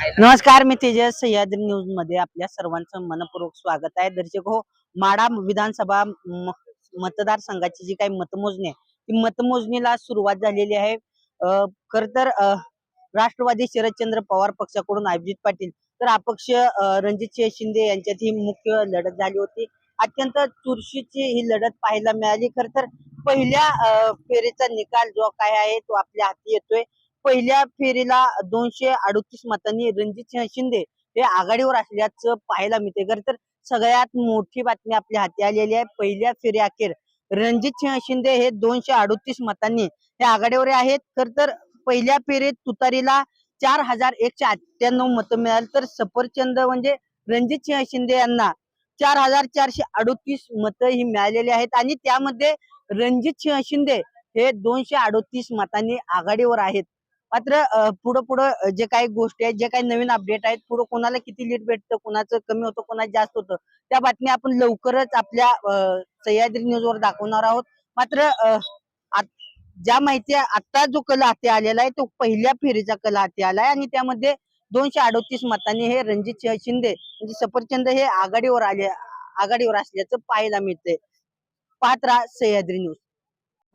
नमस्कार मी तेजस सह्याद्री न्यूजमध्ये आपल्या सर्वांचं मनपूर्वक स्वागत आहे. दर्शक हो माडा विधानसभा मतदारसंघाची जी काही मतमोजणी आहे ती मतमोजणीला सुरुवात झालेली आहे. खर तर राष्ट्रवादी शरदचंद्र पवार पक्षाकडून अभिजित पाटील तर अपक्ष रणजित रणजितसिंह शिंदे यांच्यात ही मुख्य लढत झाली होती. अत्यंत चुरशीची ही लढत पाहायला मिळाली. खर तर पहिल्या फेरीचा निकाल जो काय आहे तो आपल्या हाती येतोय. पहिल्या फेरीला दोनशे अडतीस मतांनी रणजित शिंदे हे आघाडीवर असल्याचं पाहायला मिळते खरं तर सगळ्यात मोठी बातमी आपल्या हाती आलेली आहे. पहिल्या फेरी अखेर रणजित शिंदे हे दोनशे अडतीस मतांनी हे आघाडीवर आहेत. खर तर पहिल्या फेरीत तुतारीला चार हजार एकशे अठ्ठ्याण्णव मतं मिळाली. तर सफरचंद म्हणजे रणजित शिंदे यांना चार हजार चारशे अडतीस मतं ही मिळालेली आहेत. आणि त्यामध्ये रणजित शिंदे हे दोनशे अडतीस मतांनी आघाडीवर आहेत. मात्र पुढं पुढं जे काही गोष्टी आहेत जे काही नवीन अपडेट आहेत पुढं कोणाला किती लीड भेटतं कोणाचं कमी होतं कोणाचं जास्त होतं त्या बातम्या आपण लवकरच आपल्या अ, सह्याद्री न्यूजवर दाखवणार आहोत. मात्र ज्या माहिती आता जो कल हाती आलेला आहे तो पहिल्या फेरीचा कल हाती आलाय आणि त्यामध्ये दोनशे अडतीस मतांनी हे रणजित सिंह शिंदे म्हणजे सफरचंद हे आघाडीवर आले आघाडीवर असल्याचं पाहायला मिळतंय. पाहत राहा सह्याद्री न्यूज